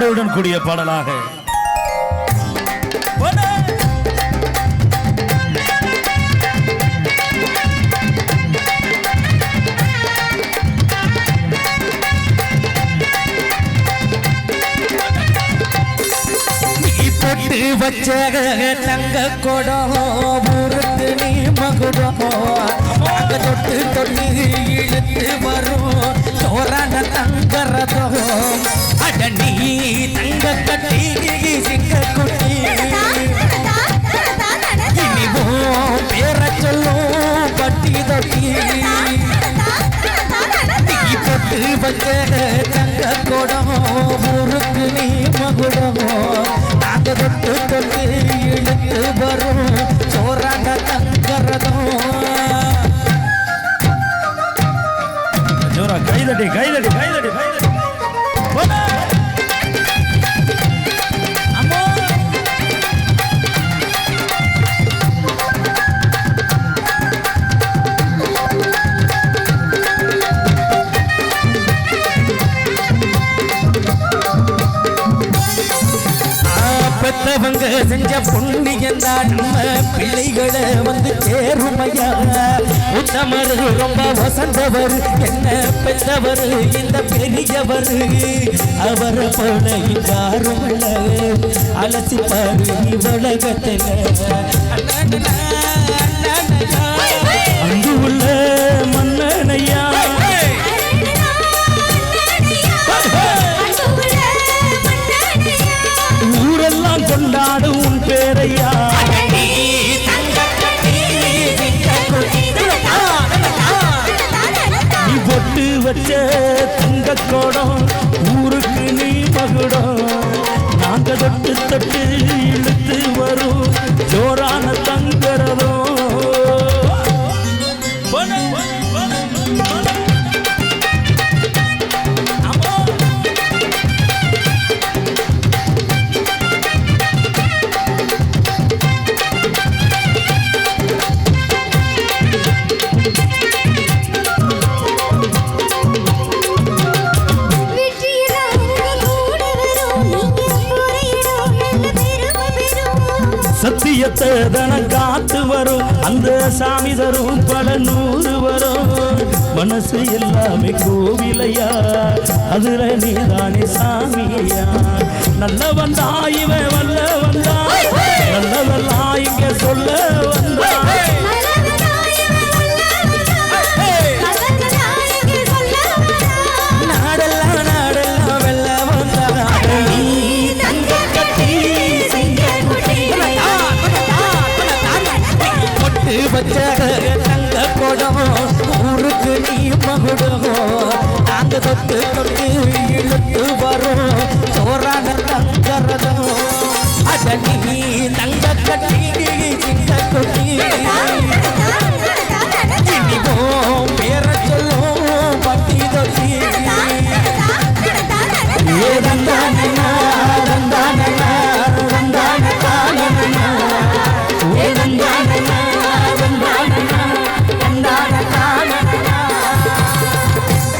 பாடலுடன் கூடிய பாடலாக. பொட்டு வச்ச தங்க கொடம் ஊருக்கு நீ மகுடம் தொட்டு தொட்டு இழுத்து வர வந்த தங்க கொடம் ஊருக்கு நீ மகுடமோ? நாங்க தொட்டு தொட்டு இழுத்து வரும் சோறான தங்கரதம். கைதடி கைதடி கைதடி கைதடி பெத்தவங்க செஞ்ச புண்ணியம் நம்ம பிள்ளைகளை வந்து சேருமையா? உத்தமர் ரொம்ப வசந்தவர். என்ன பெத்தவர்? இந்த பெரியவர். அவர் போல இங்காரும் அலசிப்பாரு உலகத்தில் பேரையா நீ பொட்டு வச்ச தங்க கோடம் ஊருக்கு நீ மகுடம். நாங்க தொட்டு தொட்டு இழுத்து வரும். சத்தியத்தை தன காத்து வரும்? அந்த சாமி தரும் பல நூறு வரும். மனசு எல்லாமே கோவிலையா? அதுல நீதானே சாமியா? நல்ல வந்தா இவன் வல்ல வந்தா நல்லதெல்லாம் இங்க சொல்ல வந்தா பொட்டு வச்ச தங்க கொடம் ஊருக்கு நீ மகுடம்? நாங்க தொட்டு தொட்டு இழுத்து வரோம்.